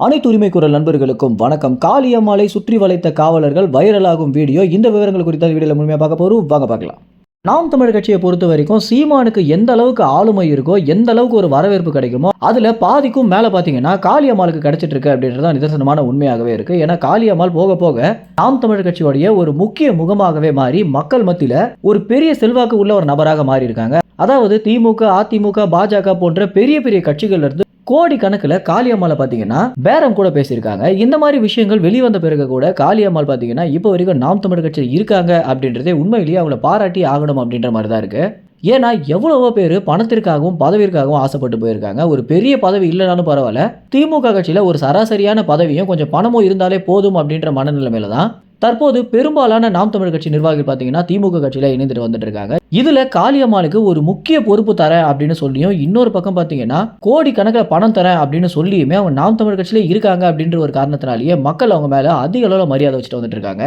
அனைத்து உரிமை குரல் நண்பர்களுக்கும் வணக்கம். காளியம்மாளை சுற்றி வளைத்த காவலர்கள் வைரலாகும் வீடியோ. இந்த விவரங்கள் குறித்த வீடியோவில் முழுமையாக பார்க்க போகிறோம் வாங்க பார்க்கலாம். நாம் தமிழ் கட்சியை பொறுத்த வரைக்கும் சீமானுக்கு எந்த அளவுக்கு ஆளுமை இருக்கோ எந்த அளவுக்கு ஒரு வரவேற்பு கிடைக்குமோ அதில் பாதிக்கும் மேலே பார்த்தீங்கன்னா காளியம்மாளுக்கு கிடைச்சிட்டு இருக்கு அப்படின்றது தான் நிதர்சனமான உண்மையாகவே இருக்கு. ஏன்னா காளியம்மாள் போக போக நாம் தமிழ் கட்சியோடைய ஒரு முக்கிய முகமாகவே மாறி மக்கள் மத்தியில் ஒரு பெரிய செல்வாக்கு உள்ள ஒரு நபராக மாறி இருக்காங்க அதாவது திமுக அதிமுக பாஜக போன்ற பெரிய பெரிய கட்சிகள்லேருந்து கோடி கணக்கில் காளியம்மாளை பார்த்தீங்கன்னா பேரம் கூட பேசியிருக்காங்க. இந்த மாதிரி விஷயங்கள் வெளிவந்த பிறகு கூட காளியம்மாள் பார்த்தீங்கன்னா இப்போ வரைக்கும் நாம் தமிழ் கட்சியில் இருக்காங்க அப்படின்றதே உண்மையிலேயே அவங்கள பாராட்டி ஆகணும் அப்படின்ற மாதிரி தான் இருக்குது ஏன்னா எவ்வளவோ பேர் பணத்திற்காகவும் பதவிற்காகவும் ஆசைப்பட்டு போயிருக்காங்க. ஒரு பெரிய பதவி இல்லைனாலும் பரவாயில்ல. திமுக கட்சியில் ஒரு சராசரியான பதவியும் கொஞ்சம் பணமும் இருந்தாலே போதும் அப்படின்ற மனநிலைமையில தான் தற்போது பெரும்பாலான நாம் தமிழ் கட்சி நிர்வாகிகள் பார்த்தீங்கன்னா திமுக கட்சியில் இணைந்துட்டு வந்துட்டு இருக்காங்க இதில் காளியம்மாளுக்கு ஒரு முக்கிய பொறுப்பு தரேன் அப்படின்னு சொல்லியும் இன்னொரு பக்கம் பார்த்தீங்கன்னா கோடி கணக்கில் பணம் தரேன் அப்படின்னு சொல்லியுமே அவங்க நாம் தமிழ் கட்சியிலே இருக்காங்க அப்படின்ற ஒரு காரணத்தினாலேயே மக்கள் அவங்க மேலே அதிக அளவில் மரியாதை வச்சுட்டு வந்துட்டு இருக்காங்க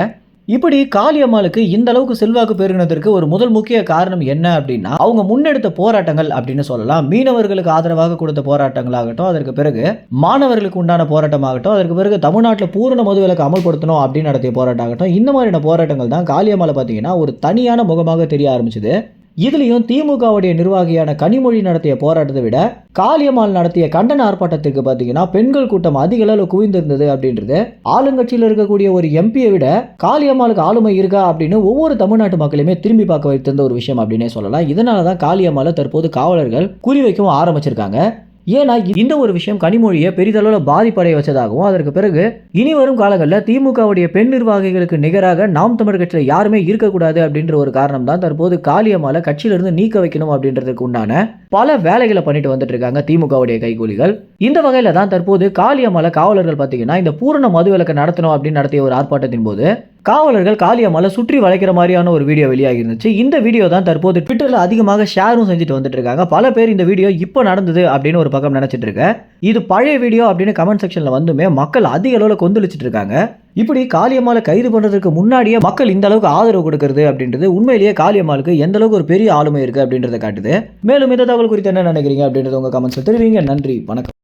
இப்படி காளியம்மாளுக்கு இந்த அளவுக்கு செல்வாக்கு பெருகினதற்கு ஒரு முதல் முக்கிய காரணம் என்ன அப்படின்னா அவங்க முன்னெடுத்த போராட்டங்கள் அப்படின்னு சொல்லலாம். மீனவர்களுக்கு ஆதரவாக கொடுத்த போராட்டங்களாகட்டும் அதற்கு பிறகு மாணவர்களுக்கு உண்டான போராட்டமாகட்டும் அதற்கு பிறகு தமிழ்நாட்டில் பூரண மதுவிலக்கு அமல்படுத்தணும் அப்படின்னு நடத்திய போராட்டம் ஆகட்டும் இந்த மாதிரியான போராட்டங்கள் தான் காளியம்மாளை பார்த்தீங்கன்னா ஒரு தனியான முகமாக தெரிய ஆரம்பிச்சது. இதுலேயும் திமுகவுடைய நிர்வாகியான கனிமொழி நடத்திய போராட்டத்தை விட காளியம்மாள் நடத்திய கண்டன ஆர்ப்பாட்டத்திற்கு பார்த்தீங்கன்னா பெண்கள் கூட்டம் அதிக அளவில் குவிந்திருந்தது அப்படின்றது. ஆளுங்கட்சியில் இருக்கக்கூடிய ஒரு எம்பியை விட காளியம்மாளுக்கு ஆளுமை இருக்கா அப்படின்னு ஒவ்வொரு தமிழ்நாட்டு மக்களையுமே திரும்பி பார்க்க வைத்திருந்த ஒரு விஷயம் அப்படின்னே சொல்லலாம். இதனால தான் காளியம்மாளை தற்போது காவலர்கள் குறிவைக்கவும் ஆரம்பிச்சிருக்காங்க. ஏன்னா இந்த ஒரு விஷயம் கனிமொழியை பெரிதளவில் பாதிப்படைய வச்சதாகவும் அதற்கு பிறகு இனி வரும் காலங்களில் திமுகவுடைய பெண் நிர்வாகிகளுக்கு நிகராக நாம் தமிழ் கட்சியில் யாருமே இருக்கக்கூடாது அப்படின்ற ஒரு காரணம் தான் தற்போது காளியம்மாளை கட்சியிலிருந்து நீக்க வைக்கணும் அப்படின்றதுக்கு உண்டான பல வேலைகளை பண்ணிட்டு வந்துட்டு இருக்காங்க திமுகவுடைய கைகூலிகள். இந்த வகையில் தான் தற்போது காளியம்மலை காவலர்கள் பார்த்தீங்கன்னா இந்த பூரண மதுவிலக்கை நடத்தணும் அப்படின்னு நடத்திய ஒரு ஆர்ப்பாட்டத்தின் போது காவலர்கள் காளியம்மலை சுற்றி வளைக்கிற மாதிரியான ஒரு வீடியோ வெளியாகி இருந்துச்சு இந்த வீடியோ தான் தற்போது ட்விட்டரில் அதிகமாக ஷேரும் செஞ்சுட்டு வந்துட்டு இருக்காங்க. பல பேர் இந்த வீடியோ இப்போ நடந்தது அப்படின்னு ஒரு பக்கம் நினச்சிட்டு இருக்க. இது பழைய வீடியோ அப்படின்னு கமெண்ட் செக்ஷனில் வந்துமே மக்கள் அதிக அளவில் கொந்தளிச்சிட்டு இருக்காங்க. இப்படி காளியம்மாவை கைது பண்ணுறதுக்கு முன்னாடியே மக்கள் இந்த அளவுக்கு ஆதரவு கொடுக்கறது அப்படின்றது உண்மையிலேயே காளியம்மாளுக்கு எந்த அளவுக்கு ஒரு பெரிய ஆளுமை இருக்குது அப்படின்றத காட்டுது. மேலும் இந்த தகவல் குறித்து என்ன நினைக்கிறீங்க அப்படின்றத உங்கள் கமெண்ட்ஸில் தெரிவிங்க. நன்றி. வணக்கம்.